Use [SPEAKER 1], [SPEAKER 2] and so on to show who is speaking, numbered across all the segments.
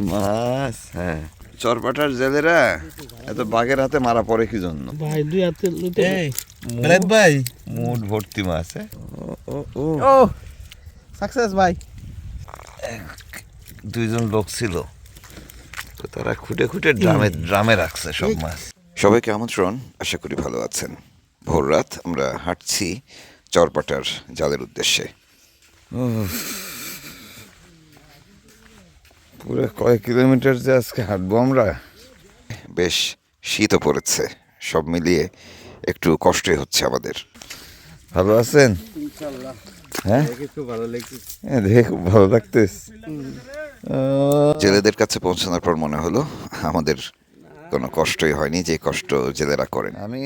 [SPEAKER 1] মাছ হ্যাঁ। চরপাটার জেলেরা এত বাঘের হাতে মারা পড়ে কি জন্য
[SPEAKER 2] ভাই দুই হাতে লুটে
[SPEAKER 3] ভাই।
[SPEAKER 1] মুড ভর্তি মাছ হ্যাঁ? ও ও। ও
[SPEAKER 3] সাকসেস ভাই।
[SPEAKER 1] দুইজন লোক ছিল। তো তারা খুঁটে খুঁটে ড্রামে ড্রামে রাখছে সব মাছ। সবাইকে আমন্ত্রণ? আশা করি ভালো আছেন। ভোর রাত আমরা হাঁটছি চরপাটার জালের উদ্দেশ্যে। পুরো কয়েক কিলোমিটার যে আজকে হাঁটবো আমরা? বেশ শীতও পড়েছে। সব মিলিয়ে একটু কষ্টই হচ্ছে আমাদের। ভালো আছেন? হ্যাঁ হ্যাঁ? দেখে খুব ভালো লাগতেস জেলেদের কাছে পৌঁছানোর পর মনে হলো আমাদের কোনো কষ্টই হয়নি যে কষ্ট জেলেরা করেন। আমি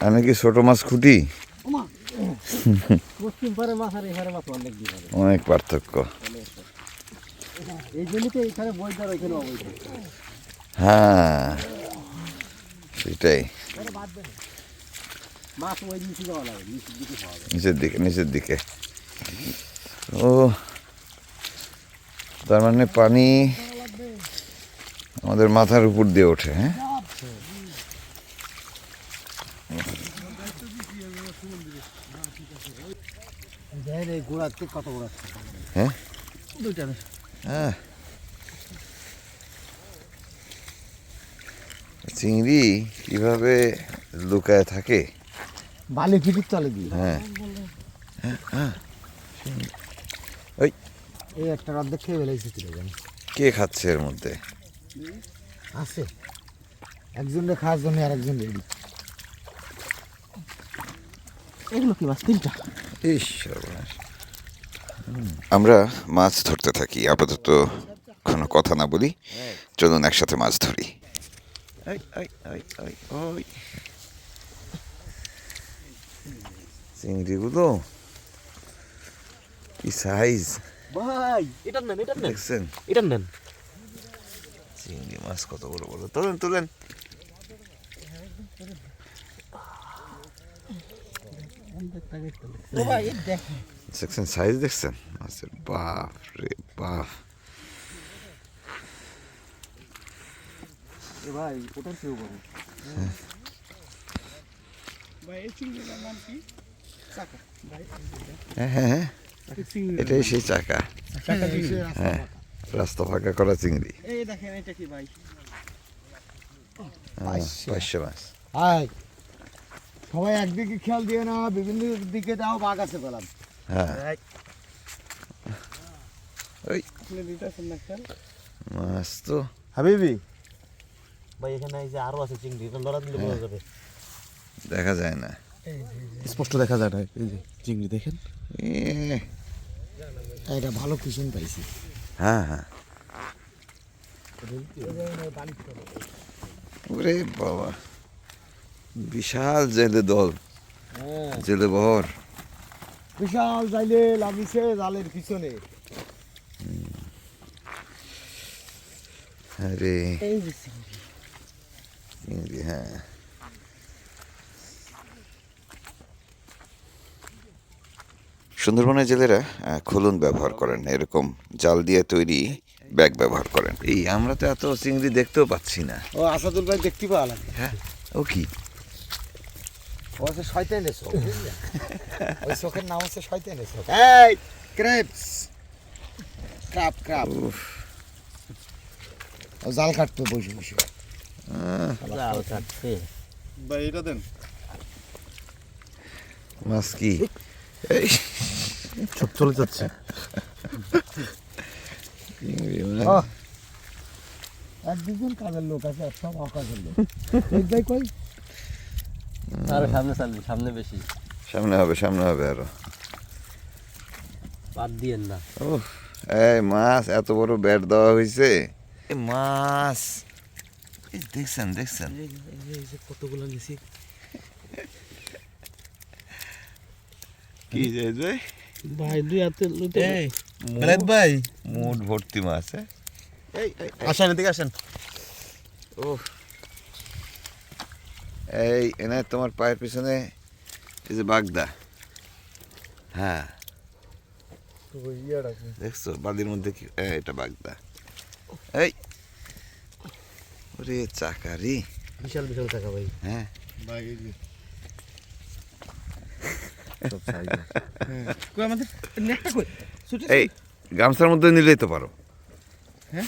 [SPEAKER 1] আমি কি ছোট মাছ খুঁটি?
[SPEAKER 2] অনেক
[SPEAKER 1] পার্থক্য। হ্যাঁ সেটাই।
[SPEAKER 2] নিচের দিকে
[SPEAKER 1] নিচের দিকে ও তার মানে পানি আমাদের মাথার উপর দিয়ে ওঠে হ্যাঁ?
[SPEAKER 2] গোড়াতে কত বড়
[SPEAKER 1] হ্যাঁ?
[SPEAKER 3] দুইটা
[SPEAKER 1] হ্যাঁ। চিংড়ি কীভাবে লুকায় থাকে?
[SPEAKER 2] বালি ফিটির তলে দিয়ে।
[SPEAKER 1] হ্যাঁ।
[SPEAKER 2] এই একটা অর্ধেক খেয়ে ফেলেছে
[SPEAKER 1] কে খাচ্ছে এর মধ্যে?
[SPEAKER 2] আছে। একজনের খাওয়ার জন্য আর একজন রেডি। এগুলো কি মাছ? তিনটা।
[SPEAKER 1] ইস। আমরা মাছ ধরতে থাকি আপাতত কোনো কথা না বলি। চলুন একসাথে মাছ ধরি। চিংড়িগুলো কি সাইজ
[SPEAKER 2] ভাই এটা নেন এটা নেন।
[SPEAKER 1] দেখছেন?
[SPEAKER 2] এটা নেন।
[SPEAKER 1] চিংড়ি মাছ কত বড় বড়। তোলেন তোলেন। দেখছেন সাইজ দেখছেন? মাছের বাপ। রে বাপ
[SPEAKER 2] ভাই ওটার কেউ বলে?
[SPEAKER 3] ভাই এই চিংড়িটার নাম কি? চাকা।
[SPEAKER 1] হ্যাঁ হ্যাঁ হ্যাঁ। এটাই সেই চাকা।
[SPEAKER 3] চাকা
[SPEAKER 1] হ্যাঁ রাস্তা ফাঁকা করা চিংড়ি।
[SPEAKER 3] দেখেন এটা কি ভাই?
[SPEAKER 1] পাঁচশো মাছ।
[SPEAKER 2] হাই সবাই একদিকে খেয়াল দিয়ে না বিভিন্ন দিকে দাও বাঘ আছে পেলাম
[SPEAKER 1] হ্যাঁ ওই মাছ তো
[SPEAKER 2] হাবিবি
[SPEAKER 4] ভাই এখানে এই যে আরও আছে চিংড়ি এটা লড়া দিলে বোঝা যাবে
[SPEAKER 1] দেখা যায় না
[SPEAKER 3] স্পষ্ট দেখা যায় না এই যে চিংড়ি দেখেন
[SPEAKER 1] এ,
[SPEAKER 2] এটা ভালো কুশন পাইছি
[SPEAKER 1] হ্যাঁ হ্যাঁ ওরে বাবা বিশাল জেলে দল জেলে বহর।
[SPEAKER 2] বিশাল জাইলে লাগিছে জালের পিছনে।
[SPEAKER 1] আরে।
[SPEAKER 2] এই
[SPEAKER 1] চিংড়ি হ্যাঁ। সুন্দরবনের জেলেরা খুলুন ব্যবহার করেন এরকম জাল দিয়ে তৈরি ব্যাগ ব্যবহার করেন। এই আমরা তো এত চিংড়ি দেখতেও পাচ্ছি না।
[SPEAKER 2] ও আসাদুল ভাই দেখতে পাওয়া লাগে।
[SPEAKER 1] হ্যাঁ। ও কি?
[SPEAKER 2] ও হচ্ছে শয়তানের চোখ? ওই চোখের নাম হচ্ছে শয়তানের চোখ এই ক্রেপস। ক্রাপ ক্রাপ।
[SPEAKER 1] উফ,
[SPEAKER 2] ও জাল কাটতো বসে বসে।
[SPEAKER 4] জাল কাটছে
[SPEAKER 3] ভাই এটা দেন।
[SPEAKER 1] মাছ কি? এই।
[SPEAKER 3] সব চলে যাচ্ছে।
[SPEAKER 2] এক দুজন কাজের লোক আছে আর সব অকাজের লোক। কই?
[SPEAKER 4] আরও সামনে চালবে সামনে বেশি।
[SPEAKER 1] সামনে হবে সামনে হবে আরও।
[SPEAKER 4] বাদ দিয়েন না।
[SPEAKER 1] এই মাছ এত বড় ব্যাট দেওয়া হয়েছে মাছ। দেখছেন দেখছেন।
[SPEAKER 4] কতগুলো নিছি।
[SPEAKER 1] কি যে
[SPEAKER 2] ভাই দুই হাতে
[SPEAKER 3] এই ভাই।
[SPEAKER 1] মুড ভর্তি মাছ হ্যাঁ? এই।
[SPEAKER 3] আসেন এদিকে আসেন।
[SPEAKER 1] উফ। এই এনে তোমার পায়ের পিছনে এই যে বাগদা। হ্যাঁ? দেখছ বালির মধ্যে কি? এ, এটা বাগদা। এই। ওরে চাকারি।
[SPEAKER 4] বিশাল বিশাল টাকা ভাই।
[SPEAKER 1] হ্যাঁ।
[SPEAKER 3] ছুটে
[SPEAKER 1] এই গামছার মধ্যে নিলেই তো পারো।
[SPEAKER 3] হ্যাঁ?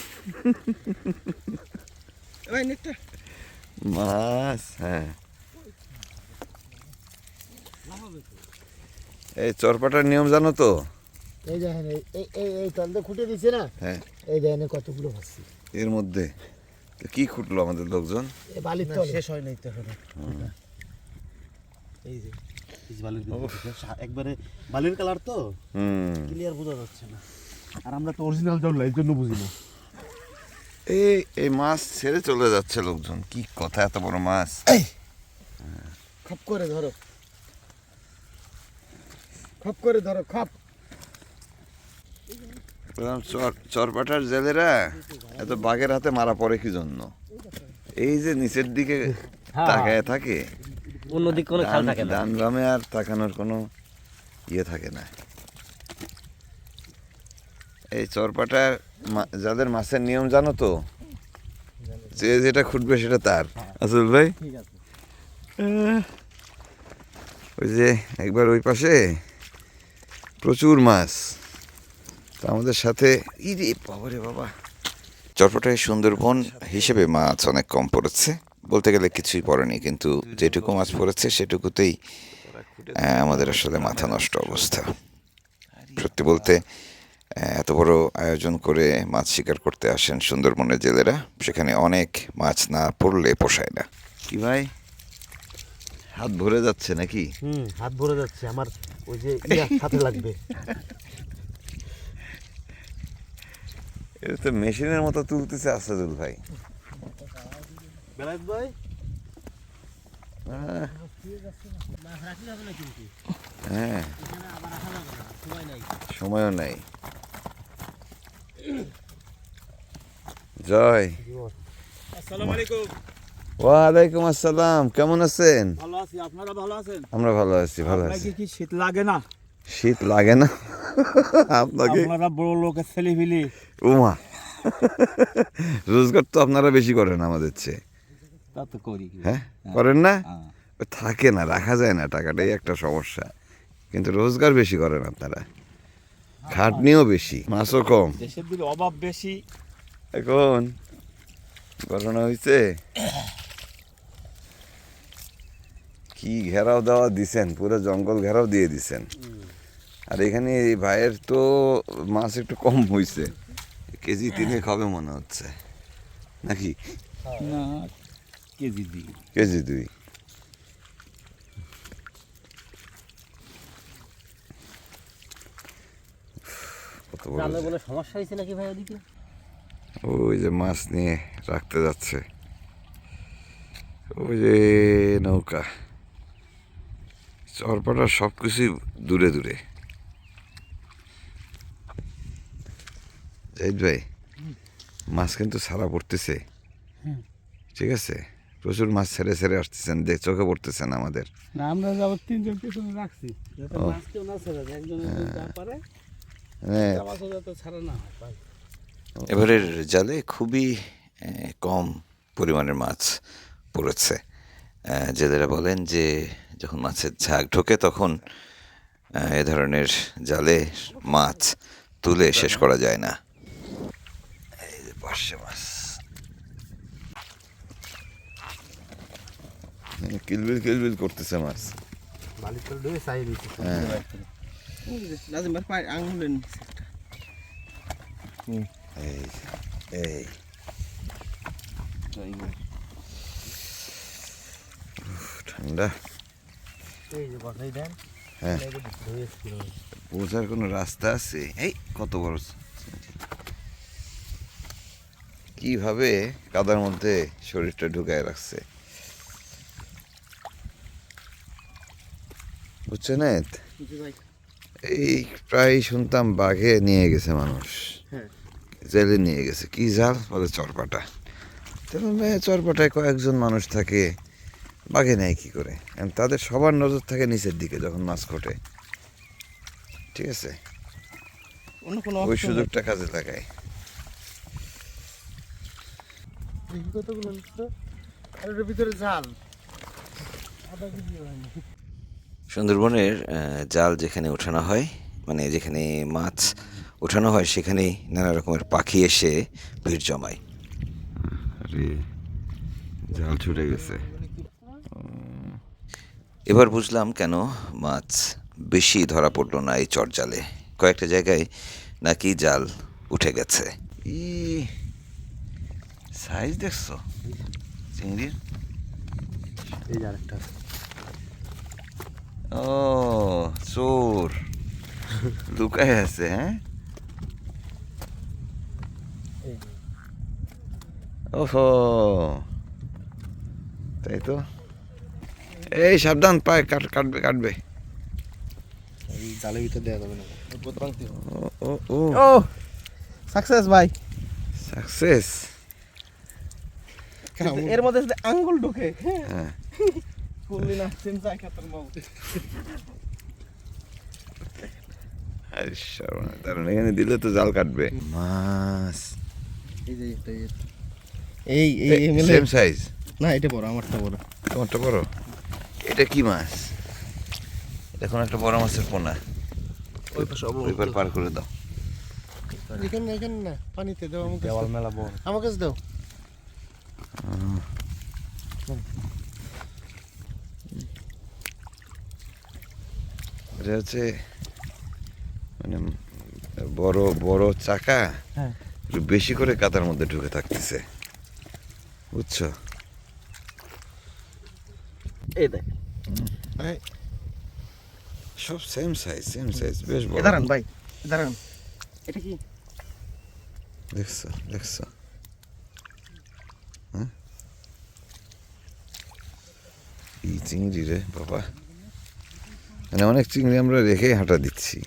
[SPEAKER 3] নেটটা
[SPEAKER 1] মাছ হ্যাঁ। এই চরপাটার নিয়ম জানো তো?
[SPEAKER 2] এই দেখেন এই এই- এই তলতে খুঁটে দিছে না?
[SPEAKER 1] হ্যাঁ।
[SPEAKER 2] এই দেখেন কতগুলো
[SPEAKER 1] এর মধ্যে? তো কি খুঁটলো আমাদের লোকজন?
[SPEAKER 2] এই বালির তলে।
[SPEAKER 4] শেষ হয় নাই তো এখনও। এই যে বালির একবারে বালির কালার তো।
[SPEAKER 1] হুম।
[SPEAKER 4] ক্লিয়ার বোঝা যাচ্ছে না। আর আমরা তো অরিজিনাল জল এই জন্য বুঝি না।
[SPEAKER 1] এই এই মাছ ছেড়ে চলে যাচ্ছে লোকজন। কি কথা এত বড় মাছ?
[SPEAKER 2] খপ করে ধরো। খপ করে ধরো খপ।
[SPEAKER 1] বললাম, চরপাটার জেলেরা এত বাঘের হাতে মারা পড়ে কি জন্য? এই যে নিচের দিকে তাকায় থাকে
[SPEAKER 4] অন্যদিক কোনো খেয়াল থাকে না।
[SPEAKER 1] ডান বামে আর তাকানোর কোনো ইয়ে থাকে না। এই চরপাটা মা- যাদের মাছের নিয়ম জানো তো? যে যেটা খুঁটবে সেটা তার। আসল ভাই?
[SPEAKER 4] ঠিক আছে।
[SPEAKER 1] আহ, ওই যে একবার ওই পাশে প্রচুর মাছ। তা আমাদের সাথে ইরে বাবারে বাবা। চটপটায় সুন্দরবন হিসেবে মাছ অনেক কম পড়েছে। বলতে গেলে কিছুই পড়েনি কিন্তু যেটুকু মাছ পড়েছে সেটুকুতেই আমাদের আসলে মাথা নষ্ট অবস্থা। সত্যি বলতে এত বড় আয়োজন করে মাছ শিকার করতে আসেন সুন্দরবনের জেলেরা সেখানে অনেক মাছ না পড়লে পোষায় না। কি ভাই? হাত ভরে যাচ্ছে নাকি?
[SPEAKER 4] হুম হাত ভরে যাচ্ছে আমার ওই যে হাতে লাগবে।
[SPEAKER 1] এটা তো মেশিনের মতো তুলতেছে আসাদুল ভাই।
[SPEAKER 4] বেলায়েত ভাই
[SPEAKER 1] আহ,
[SPEAKER 4] মাছ রাখলে হবে না কিন্তু
[SPEAKER 1] হ্যাঁ।
[SPEAKER 4] সময় নাই।
[SPEAKER 1] সময়ও নাই জয় ওয়ালাইকুম আসসালাম কেমন আছেন?
[SPEAKER 3] ভালো আছি আপনারা ভালো আছেন?
[SPEAKER 1] আমরা ভালো আছি ভালো আছি।
[SPEAKER 3] কি শীত লাগে না?
[SPEAKER 1] শীত লাগে না? আপনাকে?
[SPEAKER 3] আপনারা বড় লোকের ছেলে ফিলি
[SPEAKER 1] উমা। রোজগার তো আপনারা বেশি করেন আমাদের চেয়ে।
[SPEAKER 3] তা তো করি কি।
[SPEAKER 1] হ্যাঁ? করেন না?
[SPEAKER 3] হ্যাঁ।
[SPEAKER 1] থাকে না রাখা যায় না টাকাটাই একটা সমস্যা। কিন্তু রোজগার বেশি করেন আপনারা। খাটনিও বেশি মাছও কম।
[SPEAKER 3] দেশের দিকে অভাব বেশি।
[SPEAKER 1] এখন ঘটনা হয়েছে কি ঘেরাও দেওয়া দিছেন পুরো জঙ্গল ঘেরাও দিয়ে দিছেন। আর এখানে এই ভাইয়ের তো মাছ একটু কম হয়েছে কেজি তিনেক হবে মনে হচ্ছে। নাকি?
[SPEAKER 3] না কেজি দিই।
[SPEAKER 1] কেজি দুই।
[SPEAKER 4] জালে বলে সমস্যা হয়েছে নাকি ভাই ওদিকে?
[SPEAKER 1] ওই যে মাছ নিয়ে রাখতে যাচ্ছে। ওই যে নৌকা। চরপাটা সব কিছুই দূরে দূরে। জাহিদ ভাই মাছ কিন্তু ছাড়া পড়তেছে। ঠিক আছে? প্রচুর মাছ ছেড়ে ছেড়ে আসতেছেন দেখ চোখে পড়তেছেন আমাদের।
[SPEAKER 3] আমরা যাব তিনজন পেছনে রাখছি। যাতে মাছ কেউ না ছেড়ে একজন একজন যা পারে
[SPEAKER 1] হ্যাঁ
[SPEAKER 3] যাতে ছাড়া না হয়
[SPEAKER 1] এবারের জালে খুবই কম পরিমাণের মাছ পড়েছে। জেলেরা বলেন যে যখন মাছের ঝাঁক ঢোকে তখন এ ধরনের জালে মাছ তুলে শেষ করা যায় না। এই যে পার্শে মাছ। কিলবিল কিলবিল করতেছে মাছ। এই ঠান্ডা হ্যাঁ। পৌঁছার কোনো রাস্তা আছে? এই কত বড় কীভাবে কাদার মধ্যে শরীরটা ঢুকায় রাখছে? বুঝছেন? এই প্রায় শুনতাম বাঘে নিয়ে গেছে মানুষ।
[SPEAKER 3] হ্যাঁ।
[SPEAKER 1] জেলে নিয়ে গেছে। কি জাল বলে চরপাটা। চরপাটায় কয়েকজন মানুষ থাকে বাঘে নেয় কি করে? তাদের সবার নজর থাকে নিচের দিকে যখন মাছ খোটে। ঠিক আছে? ওই সুযোগটা কাজে
[SPEAKER 3] কতগুলো আর ভিতরে জাল আধা কেজি হয়নি
[SPEAKER 1] সুন্দরবনের জাল যেখানে ওঠানো হয় মানে যেখানে মাছ ওঠানো হয় সেখানেই নানা রকমের পাখি এসে ভিড় জমায়। আরে জাল ছুটে গেছে। এবার বুঝলাম কেন মাছ বেশি ধরা পড়ল না এই চর জালে। কয়েকটা জায়গায় নাকি জাল উঠে গেছে। ই সাইজ দেখছ? চিংড়ির?
[SPEAKER 4] এই আরেকটা
[SPEAKER 1] ও চোর। লুকায় আছে হ্যাঁ? ওহো। তাই তো। এই সাবধান পায় কাট কাটবে। কাটবে
[SPEAKER 4] জালের ভিতর দেওয়া যাবে না।
[SPEAKER 1] ও ও ও।
[SPEAKER 3] ও সাকসেস ভাই।
[SPEAKER 1] সাকসেস
[SPEAKER 3] এর মধ্যে যদি আঙ্গুল ঢুকে।
[SPEAKER 1] হ্যাঁ। আরে সর্বনাশ, দারুণ এখানে দিলে তো জাল কাটবে। মাছ
[SPEAKER 3] এই এই এই এই মেলে
[SPEAKER 1] সেম সাইজ
[SPEAKER 3] না এটা বড় আমারটা বড়।
[SPEAKER 1] তোমারটা বড়? এটা কি মাছ? এটা কোন একটা বড় মাছের পোনা।
[SPEAKER 3] ওই পাশে
[SPEAKER 1] ওই পার পার করে দাও।
[SPEAKER 3] এখানে এখানে না পানিতে দাও আমাকে
[SPEAKER 4] দেওয়াল মেলা বড়।
[SPEAKER 3] আমার দাও।
[SPEAKER 1] এটা হচ্ছে মানে বড় বড় চাকা।
[SPEAKER 3] হ্যাঁ।
[SPEAKER 1] একটু বেশি করে কাতার মধ্যে ঢুকে থাকতেছে। বুঝছ?
[SPEAKER 3] এই দেখ।
[SPEAKER 1] সব সেম সাইজ সেম সাইজ বেশ বড়।
[SPEAKER 3] দাঁড়ান ভাই দাঁড়ান। এটা কি?
[SPEAKER 1] দেখছ দেখছ। হ্যাঁ? এই চিংড়ি রে বাবা। মানে অনেক চিংড়ি আমরা রেখে হাঁটা দিচ্ছি।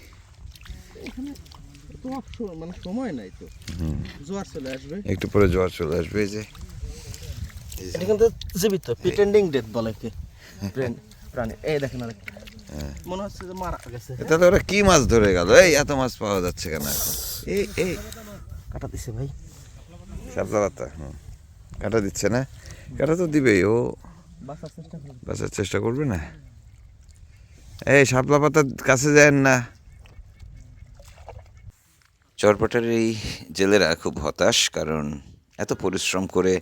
[SPEAKER 3] মানে সময় নাই তো। জোয়ার চলে আসবে।
[SPEAKER 1] একটু পরে জোয়ার চলে আসবে এই যে।
[SPEAKER 3] এটা কিন্তু জীবিত প্রিটেন্ডিং ডেথ বলে কি? প্রাণ- প্রাণী। এই দেখেন আরেক মনে হচ্ছে যে মারা গেছে।
[SPEAKER 1] তাহলে ওরা কি মাছ ধরে গেল? এই এত মাছ পাওয়া যাচ্ছে কেন এখন? এই এই।
[SPEAKER 3] কাটা দিছে ভাই।
[SPEAKER 1] সাবলা পাতা হুম। কাটা দিচ্ছে না? কাটা তো দিবেই ও
[SPEAKER 3] বাঁচার চেষ্টা
[SPEAKER 1] করবে না? এই শাপলা পাতার কাছে যায় না। চরপাটার এই জেলেরা খুব হতাশ কারণ এত পরিশ্রম করে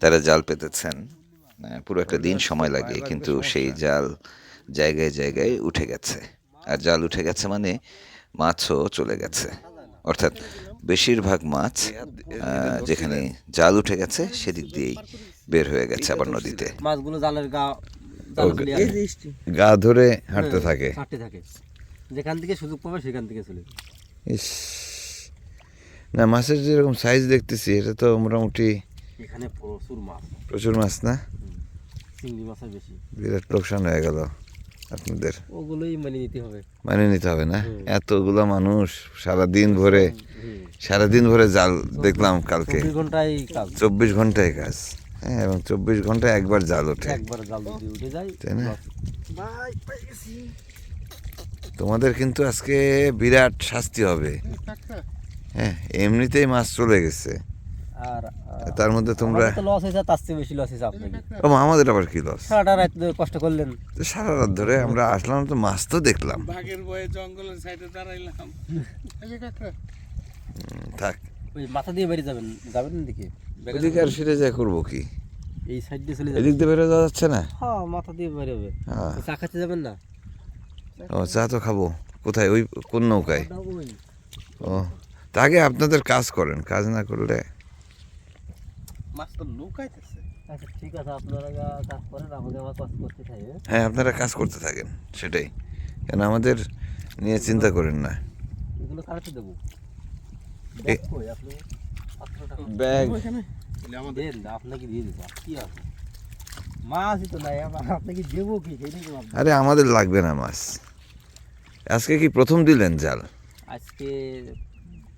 [SPEAKER 1] তারা জাল পেতেছেন। পুরো একটা দিন সময় লাগে কিন্তু সেই জাল জায়গায় জায়গায় উঠে গেছে। আর জাল উঠে গেছে মানে মাছও চলে গেছে। অর্থাৎ বেশিরভাগ মাছ যেখানে জাল উঠে গেছে সেদিক দিয়েই বের হয়ে গেছে আবার নদীতে।
[SPEAKER 5] মাছগুলো জালের গা
[SPEAKER 1] গা ধরে হাঁটতে থাকে।
[SPEAKER 5] কাটতে থাকে। যেখান থেকে সুযোগ পাবে সেখান থেকে চলে
[SPEAKER 1] ইস। না মাছের যেরকম সাইজ দেখতেছি এটা তো মোটামুটি
[SPEAKER 5] এখানে প্রচুর মাছ।
[SPEAKER 1] প্রচুর মাছ না?
[SPEAKER 5] চিংড়ি মাছের বেশি।
[SPEAKER 1] বিরাট লোকসান হয়ে গেল আপনাদের।
[SPEAKER 5] ওগুলোই মানে নিতে হবে।
[SPEAKER 1] মানে নিতে হবে না? এতগুলো মানুষ সারা দিন ভরে সারা দিন ভরে জাল দেখলাম কালকে।
[SPEAKER 5] চব্বিশ ঘন্টায় কাজ।
[SPEAKER 1] চব্বিশ ঘন্টায় কাজ। হ্যাঁ এবং চব্বিশ ঘণ্টা একবার জাল ওঠে।
[SPEAKER 5] একবার জাল যদি উঠে যায়
[SPEAKER 1] তাই না? তোমাদের কিন্তু আজকে বিরাট শাস্তি হবে। হ্যাঁ এমনিতেই মাছ চলে গেছে।
[SPEAKER 5] আর
[SPEAKER 1] তার মধ্যে তোমরা
[SPEAKER 5] লস হয়েছে তার চেয়ে বেশি লস হয়েছে আপনাকে।
[SPEAKER 1] ও মা, আমাদের আবার কি লস
[SPEAKER 5] সারাটা রাত কষ্ট করলেন।
[SPEAKER 1] তো সারা রাত ধরে আমরা আসলাম তো মাছ তো দেখলাম।
[SPEAKER 3] বাঘের বয়ে জঙ্গলের সাইডে দাঁড়াইলাম।
[SPEAKER 1] থাক।
[SPEAKER 5] ওই মাথা দিয়ে বেরিয়ে যাবেন যাবেন দিকে
[SPEAKER 1] ওদিকে আর ফিরে যায় করব কি?
[SPEAKER 5] এই সাইড দিয়ে চলে যাবেন
[SPEAKER 1] এদিক দিয়ে বেরো যাওয়া যাচ্ছে না?
[SPEAKER 5] হ্যাঁ মাথা দিয়ে বেরোবে।
[SPEAKER 1] হ্যাঁ।
[SPEAKER 5] চা খাতে যাবেন না?
[SPEAKER 1] ও চা তো খাব। কোথায়? ওই কোন নৌকায়? ও তা আগে আপনাদের কাজ করেন কাজ না করলে?
[SPEAKER 3] মাছ তো লুকাইতেছে।
[SPEAKER 5] আচ্ছা ঠিক আছে আপনারা কাজ করেন আমাদের আমার কাজ করতে থাকে
[SPEAKER 1] হ্যাঁ আপনারা কাজ করতে থাকেন সেটাই। কেন আমাদের নিয়ে চিন্তা করেন না।
[SPEAKER 5] এগুলো কারাতে দেবো? ব্যাগ। আপনাকে দিয়ে দেবো। কি আছে? মাছই তো নাই আপনাকে দেবো কি?
[SPEAKER 1] আরে আমাদের লাগবে না মাছ। আজকে কি প্রথম দিলেন জাল?
[SPEAKER 5] আজকে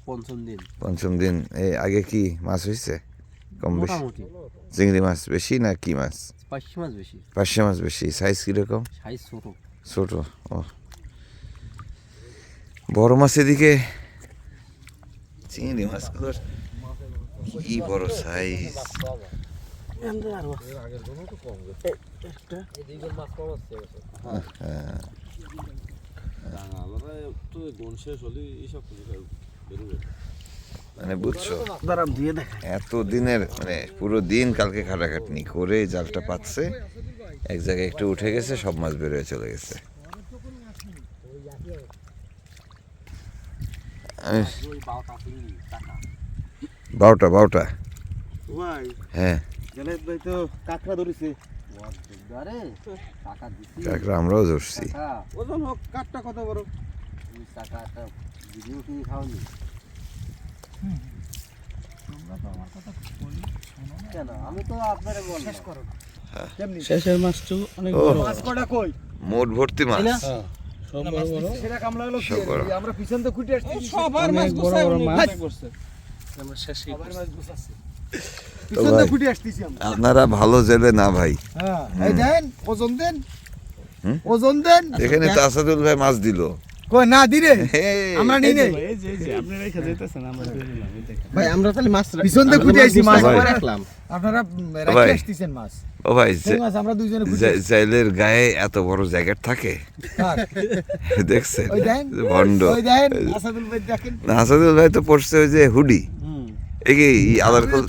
[SPEAKER 5] পঞ্চম দিন।
[SPEAKER 1] পঞ্চম দিন। এই আগে কি মাছ হয়েছে? কম বেশি? চিংড়ি মাছ বেশি না কি মাছ?
[SPEAKER 5] পাঁচশো মাছ বেশি।
[SPEAKER 1] পার্শে মাছ বেশি। সাইজ কীরকম?
[SPEAKER 5] সাইজ ছোটো।
[SPEAKER 1] ছোট ও। বড় মাছ এদিকে চিংড়ি মাছগুলোর কি বড় সাইজ মানে বুঝছ, এত দিনের মানে পুরো দিন কালকে খাটাখাটনি করে জালটা পাচ্ছে, এক জায়গায় একটু উঠে গেছে, সব মাছ বেরোয় চলে গেছে। আমি- বারোটা বারোটা। হ্যাঁ।
[SPEAKER 3] ভাই তো কাঁকড়া ধরেছে।
[SPEAKER 5] আরে টাকা দিছি।
[SPEAKER 1] কাঁকড়া আমরাও ধরছি।
[SPEAKER 3] ওজন হোক কাঠটা কত বড়?
[SPEAKER 5] ভিডিও কিনে?
[SPEAKER 1] ও।
[SPEAKER 2] মাছ কটা কই?
[SPEAKER 1] মোট ভর্তি মাছ।
[SPEAKER 3] সব বড়। বড়
[SPEAKER 2] সেটা কামলা হলো
[SPEAKER 1] সব
[SPEAKER 2] আমরা পিছন তো খুঁটে আসছি।
[SPEAKER 3] সবার মাছ বড় বড় মাছ। আমরা। শেষে
[SPEAKER 1] আপনারা ভালো জেলে না ভাই।
[SPEAKER 2] হ্যাঁ এই দেন ওজন দেন। ওজন দেন।
[SPEAKER 1] এখানে তো আসাদুল ভাই মাছ দিল।
[SPEAKER 2] কই না দিরে
[SPEAKER 1] এই,
[SPEAKER 2] আমরা নিই নেই।
[SPEAKER 3] ভাই আমরা তাহলে মাছ
[SPEAKER 2] পিছন দিয়ে খুঁটে আসছি মাছ
[SPEAKER 3] রাখলাম।
[SPEAKER 2] আপনারা উম, আসতেছেন মাছ।
[SPEAKER 1] ও ভাই
[SPEAKER 2] সেই মাছ আমরা দুইজনে খুঁটে
[SPEAKER 1] জাইলের গায়ে এত বড় জ্যাকেট থাকে? দেখছেন?
[SPEAKER 2] ওই দেন।
[SPEAKER 1] ভণ্ড।
[SPEAKER 2] ওই দেন আসাদুল ভাই দেখেন।
[SPEAKER 1] আসাদুল ভাই তো পড়ছে ওই যে হুডি। এই কি ই আদার কল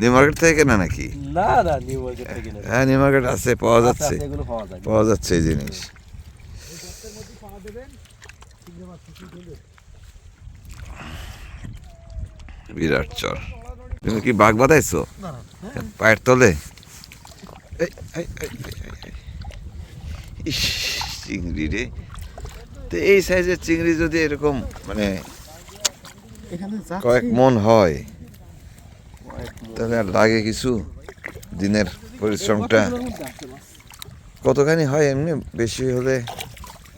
[SPEAKER 1] নিউ মার্কেট থেকে কেনা নাকি?
[SPEAKER 5] না না নিউ মার্কেট থেকে না
[SPEAKER 1] হ্যাঁ নিউ মার্কেট আছে পাওয়া যাচ্ছে।
[SPEAKER 5] পাওয়া
[SPEAKER 1] যাচ্ছে এই জিনিস। বিরাট চর। তুমি কি বাঘ বাঁধাইছো? পায়ের তলে। ইস, চিংড়ি রে। তো এই সাইজের চিংড়ি যদি এরকম মানে কয়েক মন হয় তাহলে আর লাগে কিছু? দিনের পরিশ্রমটা। কতখানি হয় এমনি? বেশি হলে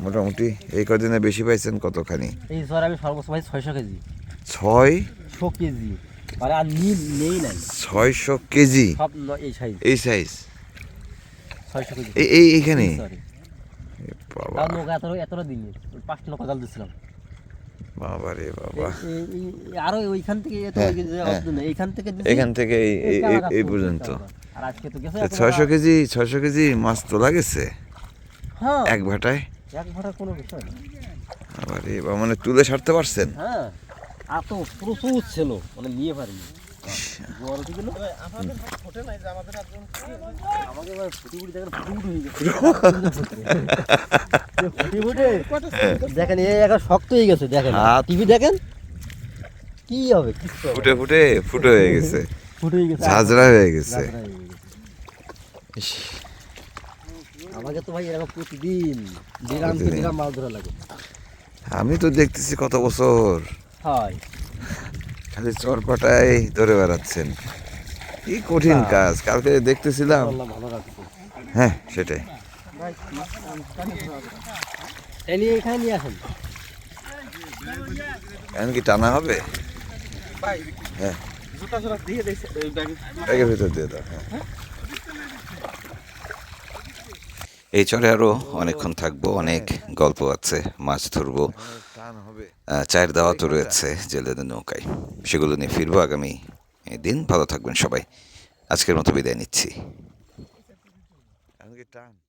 [SPEAKER 1] মোটামুটি এই কদিনে বেশি পাইছেন কতখানি?
[SPEAKER 5] এই জ্বর আমি সর্বোচ্চ ভাই ছয়শো কেজি। ছয়শো কেজি। মানে আর নীল নেই নাই।
[SPEAKER 1] ছয়শো কেজি?
[SPEAKER 5] এই সাইজ
[SPEAKER 1] এই সাইজ
[SPEAKER 5] ছয়শো কেজি।
[SPEAKER 1] এই এই এইখানে? বাবা।
[SPEAKER 5] এত এতটা দিনে পাঁচ নৌকা জাল দিছিলাম।
[SPEAKER 1] বাবা রে
[SPEAKER 5] আরও ওইখান থেকে এত
[SPEAKER 1] হ্যাঁ, হ্যাঁ।
[SPEAKER 5] এইখান থেকে
[SPEAKER 1] এখান থেকে এই পর্যন্ত।
[SPEAKER 5] আর তো
[SPEAKER 1] ছয়শো কেজি ছয়শো কেজি মাছ তোলা গেছে?
[SPEAKER 5] হ্যাঁ।
[SPEAKER 1] এক ভাটায়?
[SPEAKER 5] এক ভাটা কোনো বিষয় না।
[SPEAKER 1] মানে তুলে সারতে পারছেন?
[SPEAKER 5] হ্যাঁ। এত প্রচুর ছিল মানে নিয়ে পারিনি। দেখেন এই এখন শক্ত হয়ে গেছে দেখেন। টিভি দেখেন? কি হবে।
[SPEAKER 1] ফুটে ফুটে ফুটে হয়ে গেছে।
[SPEAKER 5] ফুটে হয়ে গেছে।
[SPEAKER 1] ঝাঁঝরা হয়ে গেছে।
[SPEAKER 5] আমাকে তো ভাই এরকম প্রতিদিন দিরাম। দিরাম মাছ ধরা লাগে।
[SPEAKER 1] আমি তো দেখতেছি কত বছর।
[SPEAKER 5] হয়।
[SPEAKER 1] খালি চরপাটাই ধরে বেড়াচ্ছেন। কি কঠিন কাজ কালকে দেখতেছিলাম। হ্যাঁ সেটাই।
[SPEAKER 5] এখানে
[SPEAKER 1] কি টানা হবে? হ্যাঁ।
[SPEAKER 3] দিয়ে দিয়েছে এই
[SPEAKER 1] ব্যাগের ভিতর দিয়ে দাও হ্যাঁ। এই চরে আরও অনেকক্ষণ থাকব অনেক গল্প আছে মাছ ধরবো। চায়ের দাওয়াতও রয়েছে জেলেদের নৌকায়। সেগুলো নিয়ে ফিরবো আগামী দিন। ভালো থাকবেন সবাই। আজকের মতো বিদায় নিচ্ছি। টান।